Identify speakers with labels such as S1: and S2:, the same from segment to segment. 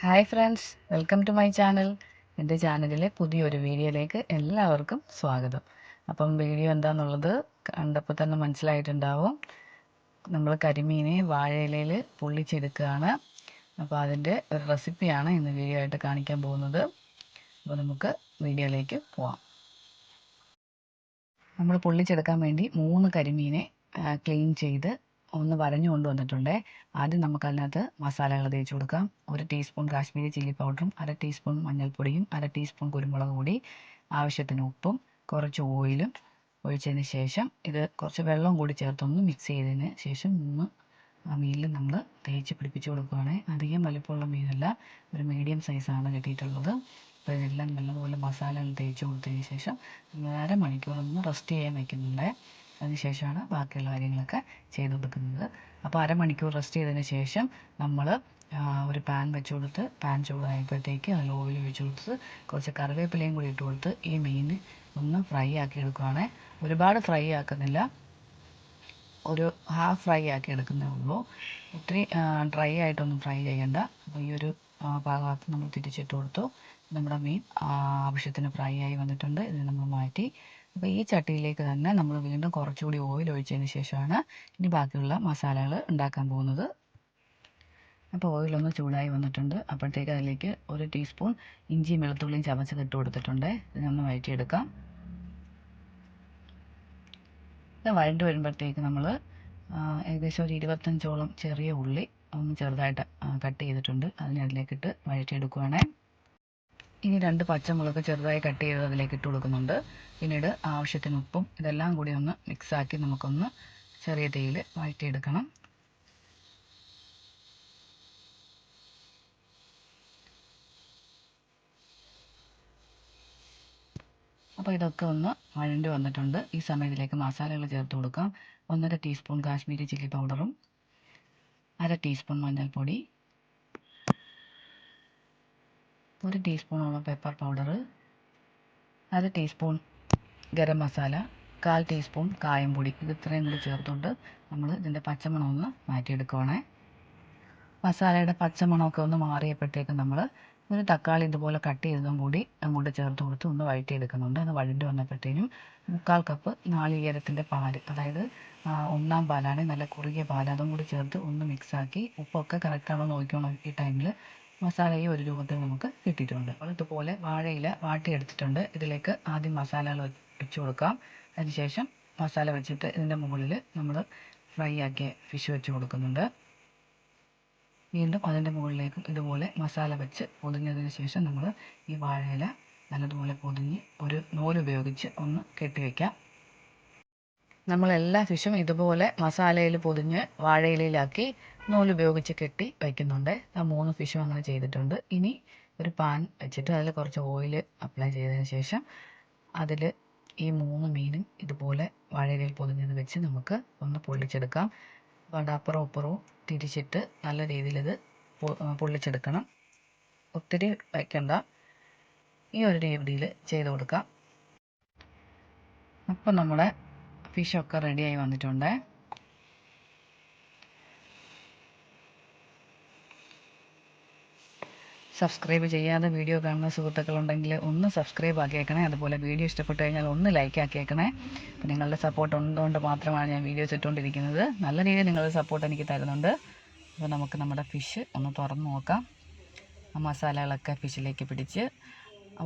S1: Hi friends welcome to my channel. എന്റെ ചാനലിലെ പുതിയൊരു വീഡിയോയിലേക്ക് എല്ലാവർക്കും സ്വാഗതം. അപ്പം വീഡിയോ എന്താണെന്നുള്ളത് കണ്ടപ്പോൾ തന്നെ മനസ്സിലായിട്ടുണ്ടാവും. നമ്മൾ കരിമീനെ വാഴയിലയിൽ പൊള്ളിച്ചെടുക്കുകയാണ്. അപ്പോൾ അതിന്റെ ഒരു റെസിപ്പിയാണ് ഇന്ന് വീഡിയോ ആയിട്ട് കാണിക്കാൻ പോകുന്നത്. അപ്പോൾ നമുക്ക് വീഡിയോയിലേക്ക് പോവാം. നമ്മൾ പൊള്ളിച്ചെടുക്കാൻ വേണ്ടി മൂന്ന് കരിമീനെ ക്ലീൻ ചെയ്ത് ഒന്ന് വരഞ്ഞു കൊണ്ടുവന്നിട്ടുണ്ട്. ആദ്യം നമുക്ക് അതിനകത്ത് മസാലകൾ തേച്ച് കൊടുക്കാം. ഒരു ടീസ്പൂൺ കാശ്മീരി ചില്ലി പൗഡറും അര ടീസ്പൂൺ മഞ്ഞൾപ്പൊടിയും അര ടീസ്പൂൺ കുരുമുളക് പൊടി ആവശ്യത്തിന് ഉപ്പും കുറച്ച് ഓയിലും ഒഴിച്ചതിന് ശേഷം ഇത് കുറച്ച് വെള്ളം കൂടി ചേർത്തൊന്ന് മിക്സ് ചെയ്തതിന് ശേഷം ഒന്ന് ആ മീനിൽ നമ്മൾ തേച്ച് പിടിപ്പിച്ച് കൊടുക്കുകയാണ്. അധികം വലിപ്പമുള്ള മീനല്ല ഒരു മീഡിയം സൈസാണ് കിട്ടിയിട്ടുള്ളത്. അപ്പോൾ ഇതെല്ലാം നല്ലപോലെ മസാലകൾ തേച്ച് കൊടുത്തതിന് ശേഷം അരമണിക്കൂർ ഒന്ന് റെസ്റ്റ് ചെയ്യാൻ വയ്ക്കുന്നുണ്ട് അതിനുശേഷമാണ് ബാക്കിയുള്ള കാര്യങ്ങളൊക്കെ ചെയ്ത് കൊടുക്കുന്നത് അപ്പോൾ അരമണിക്കൂർ റെസ്റ്റ് ചെയ്തതിന് ശേഷം നമ്മൾ ഒരു പാൻ വെച്ച് കൊടുത്ത് പാൻ ചൂടായപ്പോഴത്തേക്ക് അതിൽ ഓയിൽ ഒഴിച്ച് കൊടുത്ത് കുറച്ച് കറിവേപ്പിലയും കൂടി ഇട്ട് കൊടുത്ത് ഈ മീൻ ഒന്ന് ഫ്രൈ ആക്കി എടുക്കുകയാണ് ഒരുപാട് ഫ്രൈ ആക്കുന്നില്ല. ഒരു ഹാഫ് ഫ്രൈ ആക്കി എടുക്കുന്നേ ഉള്ളൂ. ഒത്തിരി ഡ്രൈ ആയിട്ടൊന്നും ഫ്രൈ ചെയ്യണ്ട. അപ്പോൾ ഈ ഒരു ഭാഗത്ത് നമ്മൾ തിരിച്ചിട്ട് കൊടുത്തു. നമ്മുടെ മീൻ ആവശ്യത്തിന് ഫ്രൈ ആയി വന്നിട്ടുണ്ട്. ഇത് നമ്മൾ മാറ്റി അപ്പോൾ ഈ ചട്ടിയിലേക്ക് തന്നെ നമ്മൾ വീണ്ടും കുറച്ചുകൂടി ഓയിൽ ഒഴിച്ചതിന് ശേഷമാണ് ഇനി ബാക്കിയുള്ള മസാലകൾ ഉണ്ടാക്കാൻ പോകുന്നത്. അപ്പോൾ ഓയിലൊന്ന് ചൂടായി വന്നിട്ടുണ്ട്. അപ്പോഴത്തേക്ക് അതിലേക്ക് ഒരു ടീസ്പൂൺ ഇഞ്ചിയും വെളുത്തുള്ളിയും ചമച്ച് ഇട്ട് കൊടുത്തിട്ടുണ്ട്. ഇതിനൊന്ന് വഴറ്റിയെടുക്കാം. ഇത് വഴണ്ട് വരുമ്പോഴത്തേക്ക് നമ്മൾ ഏകദേശം ഒരു ഇരുപത്തഞ്ചോളം ചെറിയ ഉള്ളി ഒന്ന് ചെറുതായിട്ട് കട്ട് ചെയ്തിട്ടുണ്ട്. അതിനെ അതിലേക്കിട്ട് വഴറ്റിയെടുക്കുവാണേ. ഇനി രണ്ട് പച്ചമുളക് ചെറുതായി കട്ട് ചെയ്ത് അതിലേക്ക് ഇട്ട് കൊടുക്കുന്നുണ്ട്. പിന്നീട് ആവശ്യത്തിന് ഉപ്പും ഇതെല്ലാം കൂടി ഒന്ന് മിക്സാക്കി നമുക്കൊന്ന് ചെറിയ തീയിൽ വഴറ്റിയെടുക്കണം. അപ്പോൾ ഇതൊക്കെ ഒന്ന് വഴണ്ടി വന്നിട്ടുണ്ട്. ഈ സമയത്തിലേക്ക് മസാലകൾ ചേർത്ത് കൊടുക്കാം. ഒന്നര ടീസ്പൂൺ കാശ്മീരി ചില്ലി പൗഡറും അര ടീസ്പൂൺ മഞ്ഞൾപ്പൊടി ഒരു ടീസ്പൂണോളം പെപ്പർ പൗഡർ അര ടീസ്പൂൺ ഗരം മസാല കാൽ ടീസ്പൂൺ കായം പൊടി. ഇത് ഇത്രയും കൂടി ചേർത്തുകൊണ്ട് നമ്മൾ ഇതിന്റെ പച്ചമണം ഒന്ന് മാറ്റിയെടുക്കുവാണേ. മസാലയുടെ പച്ചമണമൊക്കെ ഒന്ന് മാറിയപ്പോഴത്തേക്ക് നമ്മൾ ഒരു തക്കാളി ഇതുപോലെ കട്ട് ചെയ്തതും കൂടി അങ്ങോട്ട് ചേർത്ത് കൊടുത്ത് ഒന്ന് വഴറ്റിയെടുക്കുന്നുണ്ട്. അത് വഴണ്ടി വന്നപ്പോഴത്തേനും മുക്കാൽ കപ്പ് നാളികേരത്തിന്റെ പാൽ അതായത് ഒന്നാം പാലാണ് നല്ല കുറുകിയ പാൽ അതും കൂടി ചേർത്ത് ഒന്ന് മിക്സാക്കി ഉപ്പൊക്കെ കറക്റ്റാണോ നോക്കിക്കോണം ഈ ടൈമിൽ മസാലയും ഒരു രൂപത്തിൽ നമുക്ക് കിട്ടിയിട്ടുണ്ട്. അപ്പോൾ ഇതുപോലെ വാഴയില വാട്ടിയെടുത്തിട്ടുണ്ട്. ഇതിലേക്ക് ആദ്യം മസാലകൾ വെച്ച് കൊടുക്കാം. അതിനുശേഷം മസാല വെച്ചിട്ട് ഇതിന്റെ മുകളിൽ നമ്മൾ ഫ്രൈ ആക്കിയ ഫിഷ് വെച്ച് കൊടുക്കുന്നുണ്ട്. വീണ്ടും അതിന്റെ മുകളിലേക്ക് ഇതുപോലെ മസാല വെച്ച് പൊതിഞ്ഞതിന് ശേഷം നമ്മൾ ഈ വാഴയില നല്ലതുപോലെ പൊതിഞ്ഞ് ഒരു നൂലുപയോഗിച്ച് ഒന്ന് കെട്ടിവെക്കാം നമ്മൾ എല്ലാ ഫിഷും ഇതുപോലെ മസാലയിൽ പൊതിഞ്ഞ് വാഴയിലയിലാക്കി നൂലുപയോഗിച്ച് കെട്ടി വയ്ക്കുന്നുണ്ട്. ആ മൂന്ന് ഫിഷും അങ്ങനെ ചെയ്തിട്ടുണ്ട്. ഇനി ഒരു പാൻ വെച്ചിട്ട് അതിൽ കുറച്ച് ഓയിൽ അപ്ലൈ ചെയ്തതിന് ശേഷം അതിൽ ഈ മൂന്ന് മീനും ഇതുപോലെ വാഴയിലയിൽ പൊതിഞ്ഞത് വെച്ച് നമുക്ക് ഒന്ന് പൊള്ളിച്ചെടുക്കാം. അപ്പോൾ അപ്പുറവും തിരിച്ചിട്ട് നല്ല രീതിയിൽ ഇത് പൊള്ളിച്ചെടുക്കണം. ഒത്തിരി വയ്ക്കണ്ട. ഈ ഒരു രീതിയിൽ ചെയ്ത് കൊടുക്കാം. അപ്പം നമ്മുടെ ഫിഷൊക്കെ റെഡിയായി വന്നിട്ടുണ്ട്. സബ്സ്ക്രൈബ് ചെയ്യാതെ വീഡിയോ കാണുന്ന സുഹൃത്തുക്കളുണ്ടെങ്കിൽ ഒന്ന് സബ്സ്ക്രൈബ് ആക്കിയേക്കണേ. അതുപോലെ വീഡിയോ ഇഷ്ടപ്പെട്ടു കഴിഞ്ഞാൽ ഒന്ന് ലൈക്ക് ആക്കിയേക്കണേ. നിങ്ങളുടെ സപ്പോർട്ട് ഉള്ളതുകൊണ്ട് മാത്രമാണ് ഞാൻ വീഡിയോസ് ഇട്ടുകൊണ്ടിരിക്കുന്നത്. നല്ല രീതിയിൽ നിങ്ങളുടെ സപ്പോർട്ട് എനിക്ക് തരുന്നുണ്ട്. അപ്പോൾ നമുക്ക് നമ്മുടെ ഫിഷ് ഒന്ന് തുറന്ന് നോക്കാം. ആ മസാലകളൊക്കെ ഫിഷിലേക്ക് പിടിച്ച്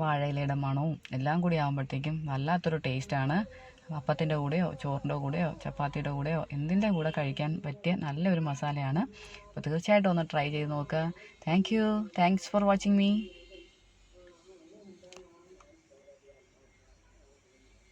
S1: വാഴയിലയുടെ മണവും എല്ലാം കൂടി ആകുമ്പോഴത്തേക്കും വല്ലാത്തൊരു ടേസ്റ്റാണ് അപ്പത്തിന്റെ കൂടെയോ ചോറിന്റെ കൂടെയോ ചപ്പാത്തിയുടെ കൂടെയോ എന്തിന്റെ കൂടെ കഴിക്കാൻ പറ്റിയ നല്ലൊരു മസാലയാണ്. അപ്പോൾ തീർച്ചയായിട്ടും ഒന്ന് ട്രൈ ചെയ്ത് നോക്കുക. Thank you thanks for watching me